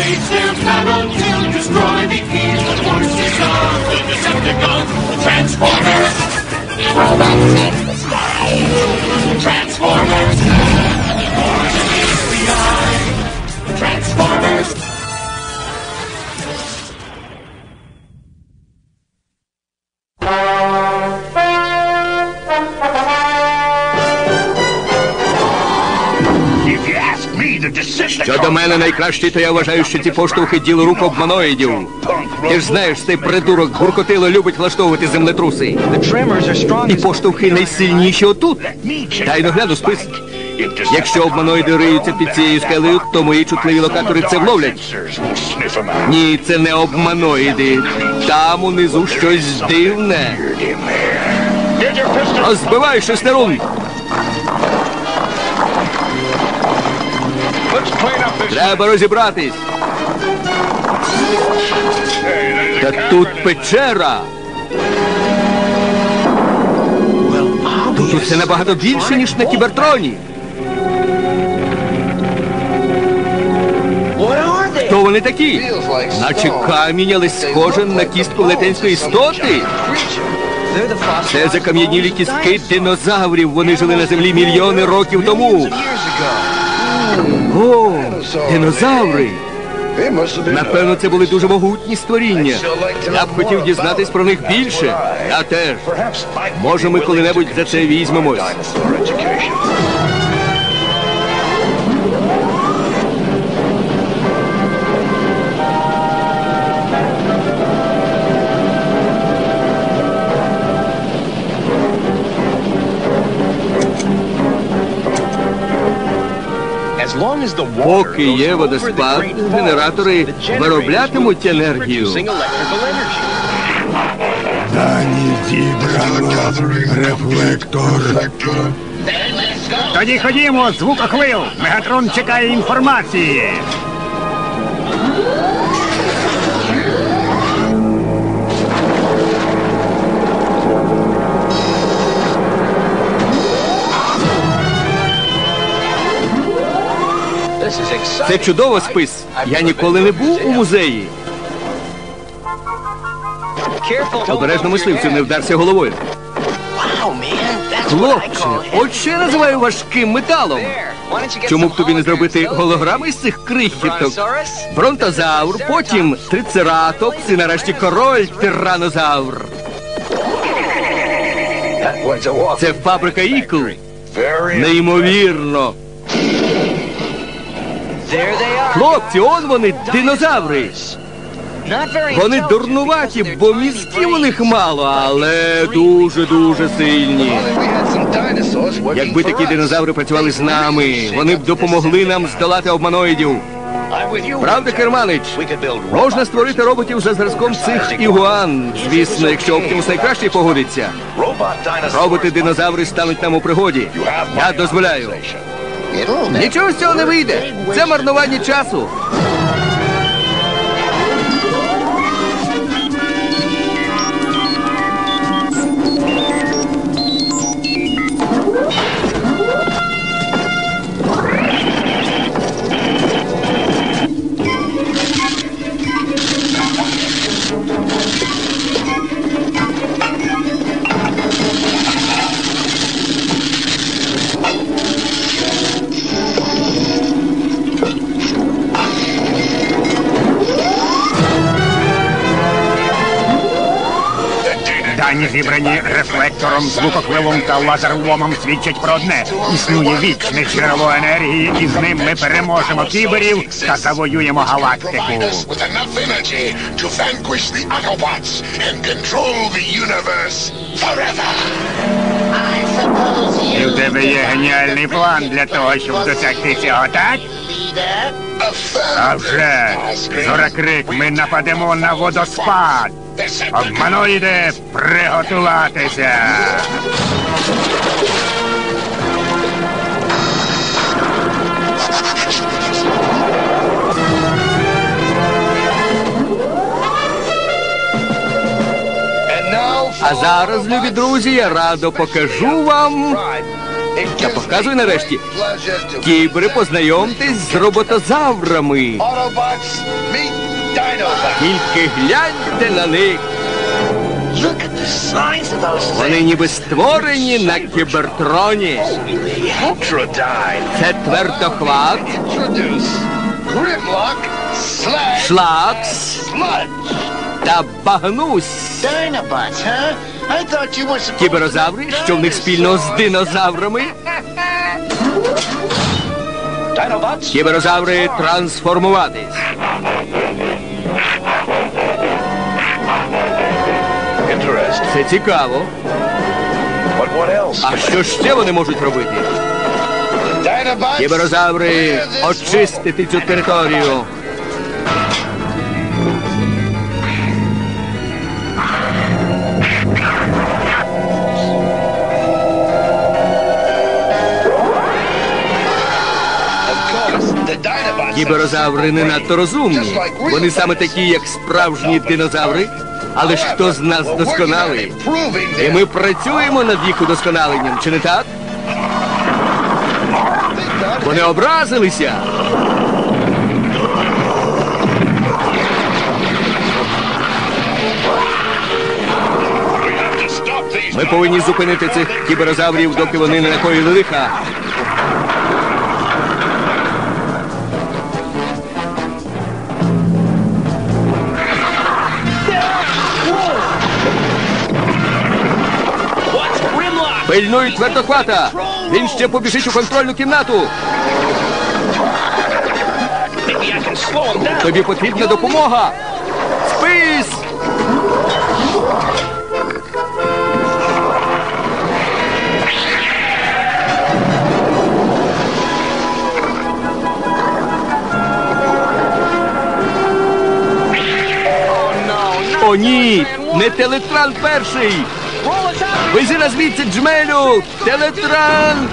wage their battle to destroy the evil forces of the Decepticons. Transformers! Transformers! Мене найкраще, то я вважаю, що ці поштовхи діло рук обманоїдів. Ти ж знаєш, цей придурок гуркотило любить влаштовувати землетруси. І поштовхи найсильніші отут. Дай догляду спис. Якщо обманоїди риються під цією скелею, то мої чутливі локатори це вловлять. Ні, це не обманоїди. Там унизу щось дивне. Розбивай шестерун! Треба розібратись. Та тут печера. Тут усе набагато більше, ніж на кібертроні. Хто вони такі? Наче камінь, але схоже на кістку летенської істоти. Це закам'янілі кістки динозаврів. Вони жили на землі мільйони років тому. О, динозаври! Напевно, це були дуже могутні створіння. Я б хотів дізнатись про них більше. Я теж. Може, ми коли-небудь за це візьмемось. Поки є водоспад, генератори вироблятимуть енергію. Дані зібрано. Рефлектор. Тоді ходімо, звукохвил. Мегатрон чекає інформації. Це чудово спис. Я ніколи не був у музеї. Обережно мисливцю, не вдарся головою. Хлопче, от що я називаю важким металом. Чому б тобі не зробити голограми з цих крихіток? Бронтозавр, потім трицератопс і нарешті король тиранозавр. Це фабрика ікл. Неймовірно. Хлопці, он вони, динозаври. Вони дурнуваті, бо мізків у них мало, але дуже-дуже сильні. Якби такі динозаври працювали з нами, вони б допомогли нам здолати обманоїдів. Правда, Керманич? Можна створити роботів за зразком цих ігуан. Звісно, якщо Оптимус найкраще погодиться. Роботи-динозаври стануть нам у пригоді. Я дозволяю. Нічого з цього не вийде. Це марнування часу. Дані зібрані рефлектором, звукохвилом та лазерломом свідчать про одне. Існує вічне джерело енергії, і з ним ми переможемо кіберів та завоюємо галактику. І в тебе є геніальний план для того, щоб досягти цього, так? А вже, Зоракрик, ми нападемо на водоспад. Обманоїде, приготуватися. А зараз, любі друзі, я радо покажу вам Я показую нарешті. Кібери, познайомтесь з роботозаврами. Тільки гляньте на них. Вони ніби створені на кібертроні. Це твердохват, шлакс та багнусь. Кіберозаври, що в них спільно з динозаврами. Кіберозаври трансформуватись. Це цікаво. А що ще вони можуть робити? Кіберозаври очистити цю територію. Кіберозаври не надто розумні. Вони саме такі, як справжні динозаври. Але ж хто з нас досконалий? І ми працюємо над їх удосконаленням, чи не так? Вони образилися. Ми повинні зупинити цих кіберозаврів, доки вони не накоїли лиха. Пильнують твердохвата! Він ще побіжить у контрольну кімнату. Тобі потрібна допомога. Спис! О, ні! Не телетран перший! Вези на звідси джмелю! Телетран!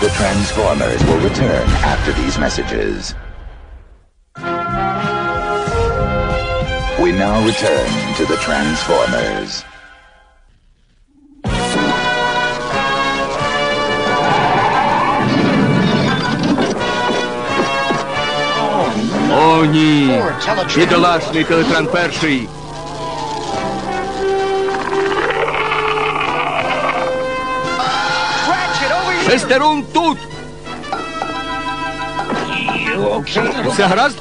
The Transformers will return after these messages. We now return to the Transformers. Ні! Бідолашний телетран перший! Шестерун тут! Все гаразд?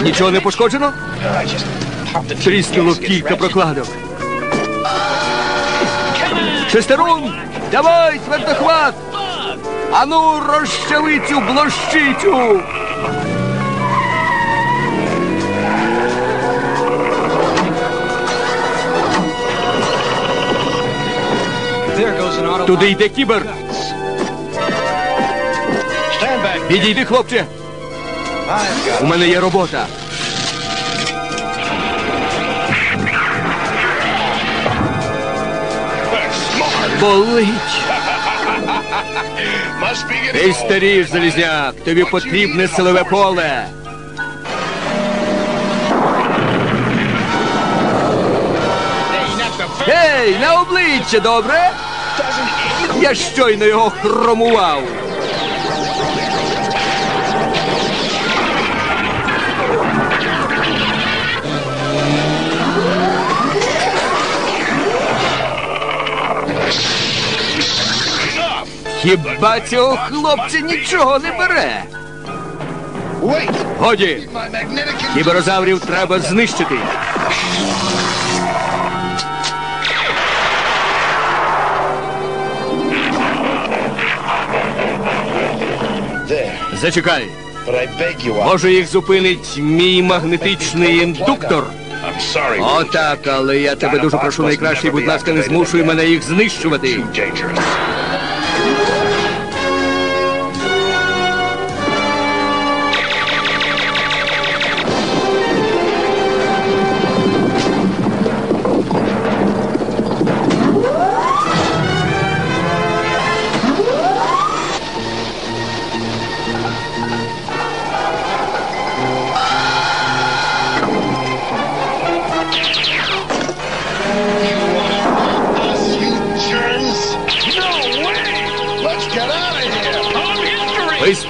Нічого не пошкоджено? Тріснуло кілька прокладок. Шестерун! Давай, твердохват! Ану, розчави цю блощицю! Туди йде кібер! Підійди, хлопче! У мене є робота. Болить! Ти old. старієш, залізняк! Тобі потрібне силове поле! Гей, на обличчя, добре? Я щойно його хромував. Хіба цього хлопця нічого не бере? Годі, кіберозаврів треба знищити. Зачекай. Може їх зупинить мій магнетичний індуктор? Отак. О, так, але я тебе дуже прошу найкраще, будь ласка, не змушуй мене їх знищувати.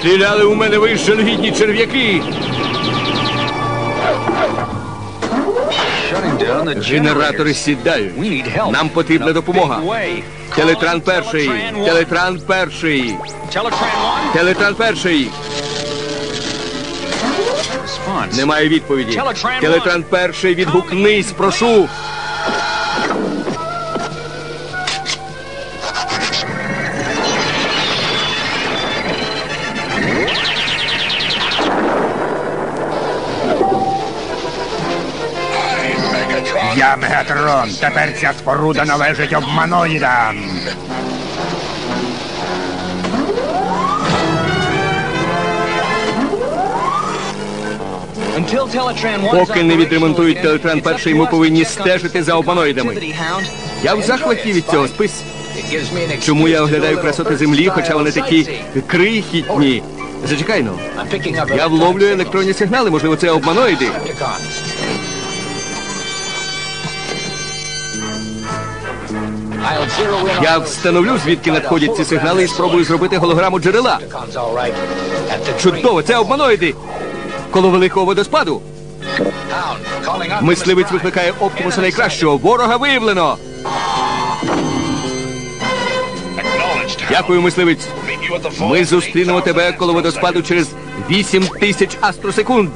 Стріляли у мене, ви жалюгідні черв'яки! Генератори сідають. Нам потрібна допомога. Телетран перший. Телетран перший. Телетран перший. Немає відповіді. Телетран перший, відгукнись, прошу. Мегатрон. Тепер ця споруда належить обманоїдам. Поки не відремонтують Телетран перший, ми повинні стежити за обманоїдами. Я в захваті від цього спис. Чому я оглядаю красоти землі, хоча вони такі крихітні? Зачекай ну. Я вловлюю електронні сигнали, можливо, це обманоїди. Я встановлю, звідки надходять ці сигнали і спробую зробити голограму джерела. Чудово, це обманоїди. Коло великого водоспаду. Мисливець викликає Оптимуса найкращого. Ворога виявлено. Дякую, мисливець. Ми зустрінемо тебе коло водоспаду через 8 тисяч астросекунд.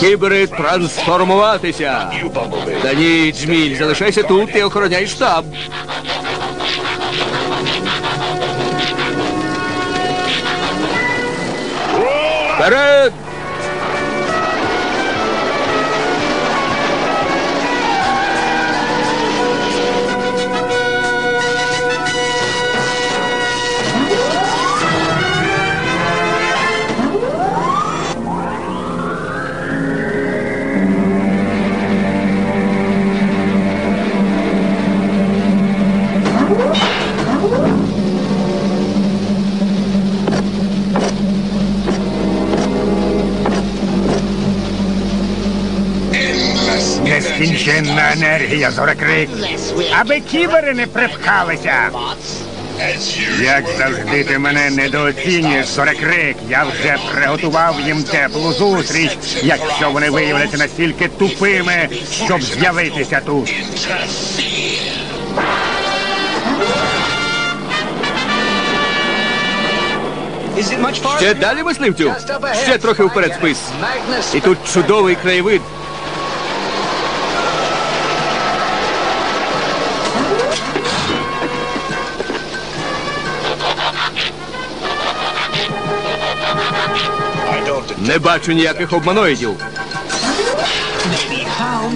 Кібери трансформуватися. Та ні, Джміль, залишайся тут і охороняй штаб. Вперед! Нескінченна енергія, зорекрик. Аби кібери не припхалися. Як завжди ти мене недооцінюєш, зорекрик. Я вже приготував їм теплу зустріч, якщо вони виявляться настільки тупими, щоб з'явитися тут. Ще далі, мисливцю? Ще трохи вперед спис. І тут чудовий краєвид. Не бачу ніяких обманоїдів.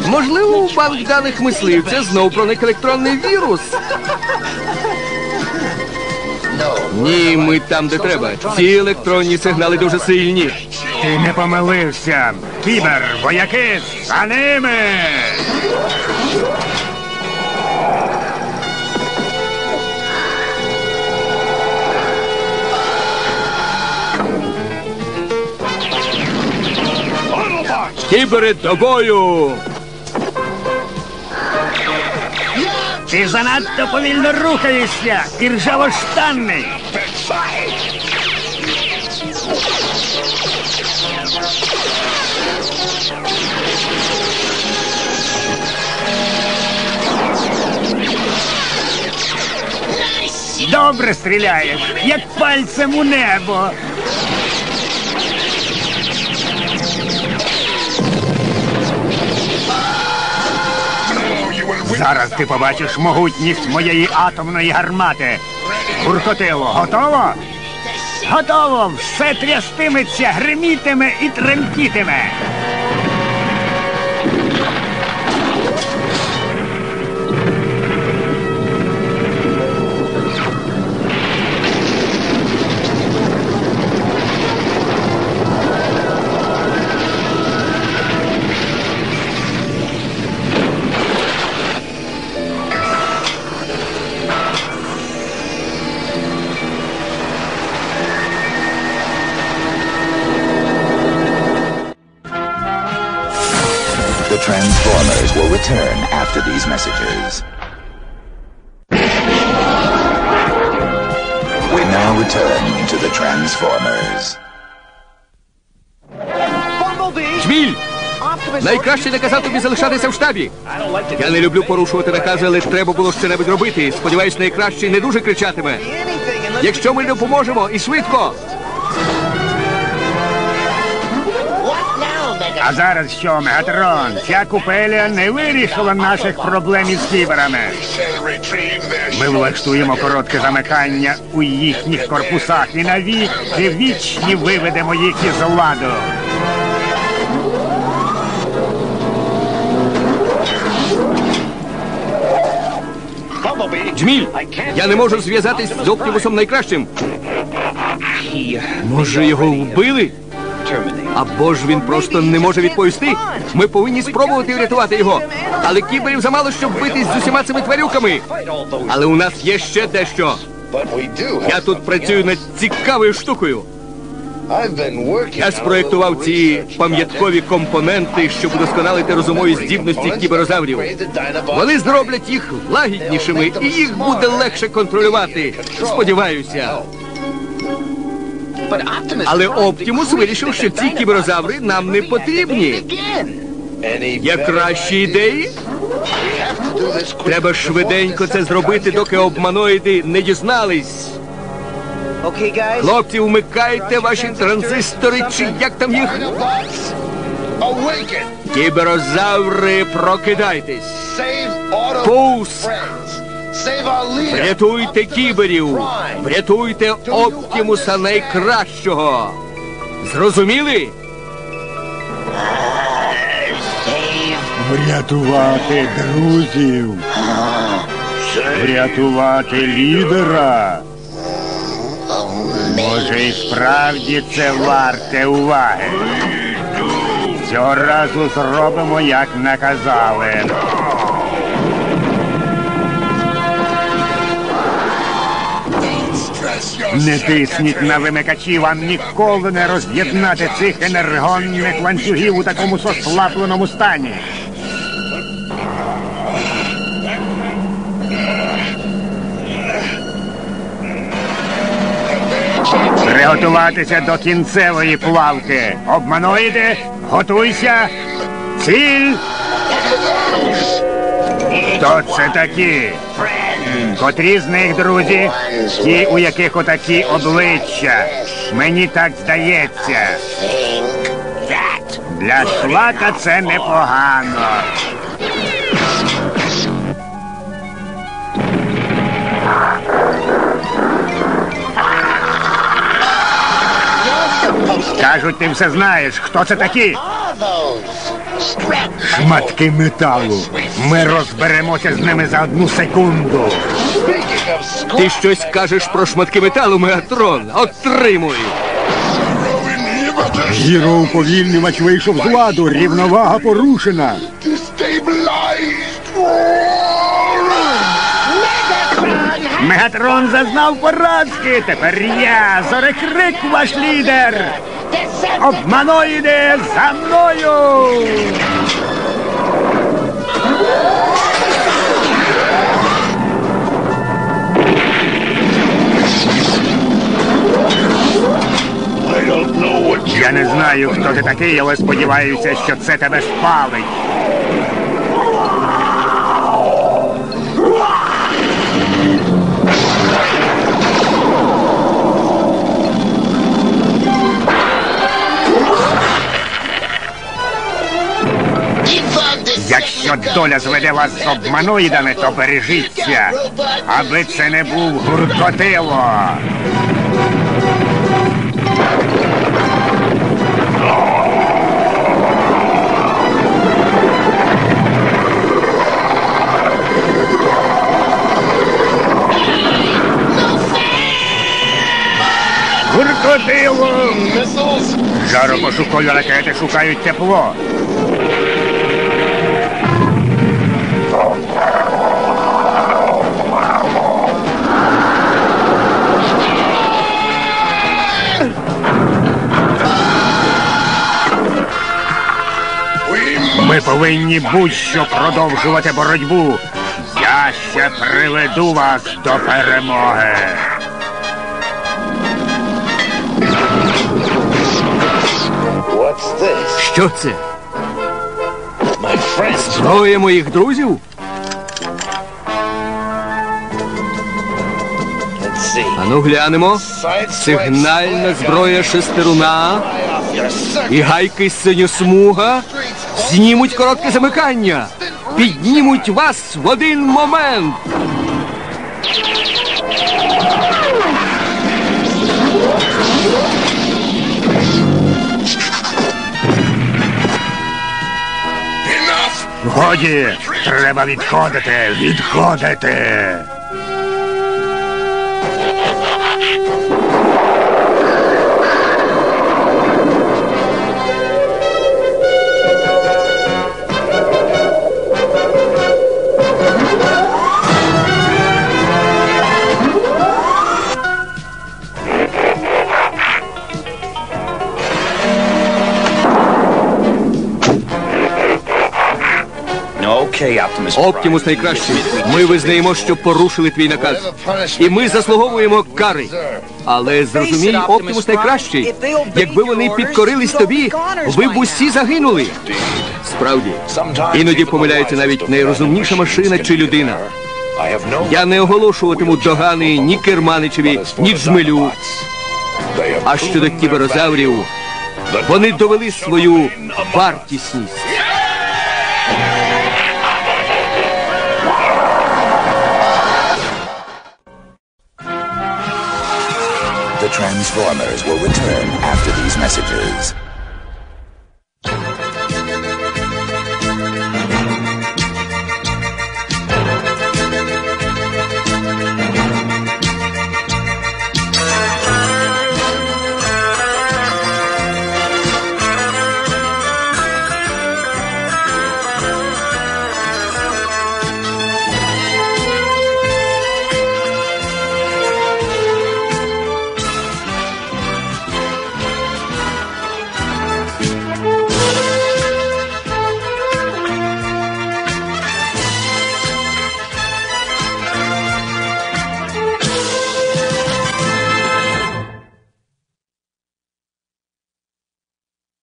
Можливо, у банк даних мисливця знов проник електронний вірус. Ні, ми там, де треба. Ці електронні сигнали дуже сильні. Ти не помилився. Кібер, вояки, за ними! Кібери до бою! Ти занадто повільно рухаєшся, і ржавоштанний. Добре стріляєш, як пальцем у небо. Зараз ти побачиш могутність моєї атомної гармати. Гуркотило, готово? Готово! Все трястиметься, гримітиме і тремтітиме. Transformers will return after these messages. We now return to the Transformers. Шміль! Найкраще наказати тобі залишатися в штабі. Я не люблю порушувати накази, але треба було щось робити. Сподіваюсь, найкраще не дуже кричатиме. Якщо ми не допоможемо і швидко, А зараз що, Мегатрон? Ця купеля не вирішила наших проблем із кіберами. Ми влаштуємо коротке замикання у їхніх корпусах і навіки вічні виведемо їх із ладу. Джміль, я не можу зв'язатись з Оптімусом найкращим. Може, його вбили? Або ж він просто не може відповісти. Ми повинні спробувати врятувати його. Але кіберів замало, щоб битись з усіма цими тварюками. Але у нас є ще дещо. Я тут працюю над цікавою штукою. Я спроєктував ці пам'яткові компоненти, щоб удосконалити розумові здібності кіберозаврів. Вони зроблять їх лагіднішими, і їх буде легше контролювати. Сподіваюся. Але Оптімус вирішив, що ці кіберозаври нам не потрібні. Є кращі ідеї? Треба швиденько це зробити, доки обманоїди не дізнались. Хлопці, вмикайте ваші транзистори, чи як там їх? Кіберозаври, прокидайтесь. Пуск! Врятуйте кіберів! Врятуйте Оптімуса найкращого! Зрозуміли? Врятувати друзів. Врятувати лідера. Може, і справді це варте уваги. Цього разу зробимо, як наказали. Не тисніть на вимикачі, вам ніколи не роз'єднати цих енергонних ланцюгів у такому сослабленому стані. Приготуватися до кінцевої плавки. Обманоїди, готуйся. Ціль. Хто це такі? Котрі з них друзі? Ті, у яких отакі обличчя. Мені так здається. Для шлака це непогано. Кажуть, ти все знаєш. Хто це такі? Шматки металу. Ми розберемося з ними за одну секунду. Ти щось кажеш про шматки металу, Мегатрон? Отримуй! Гіроуповільнювач вийшов з ладу. Рівновага порушена. Мегатрон зазнав поразки. Тепер я, зорекрик ваш лідер. Обманоїде за мною. Я не знаю, хто ти такий, але сподіваюся, що це тебе спалить. Якщо доля зведе вас з обманоїдами, то бережіться, аби це не був гуркотило. Гуркотило! Жаропошукові ракети шукають тепло. повинні будь-що продовжувати боротьбу. Я ще приведу вас до перемоги. Що це? Зброї моїх друзів? Ану глянемо. Сигнальна зброя шестеруна і гайки синьосмуга знімуть коротке замикання. Піднімуть вас в один момент. Годі, треба відходити, відходити. Оптімус найкращий. Ми визнаємо, що порушили твій наказ. І ми заслуговуємо кари. Але зрозумій, Оптімус найкращий. Якби вони підкорились тобі, ви б усі загинули. Справді, іноді помиляється навіть найрозумніша машина чи людина. Я не оголошуватиму догани ні Керманичеві, ні Джмелю. А щодо кіберозаврів, вони довели свою вартісність. Transformers will return after these messages.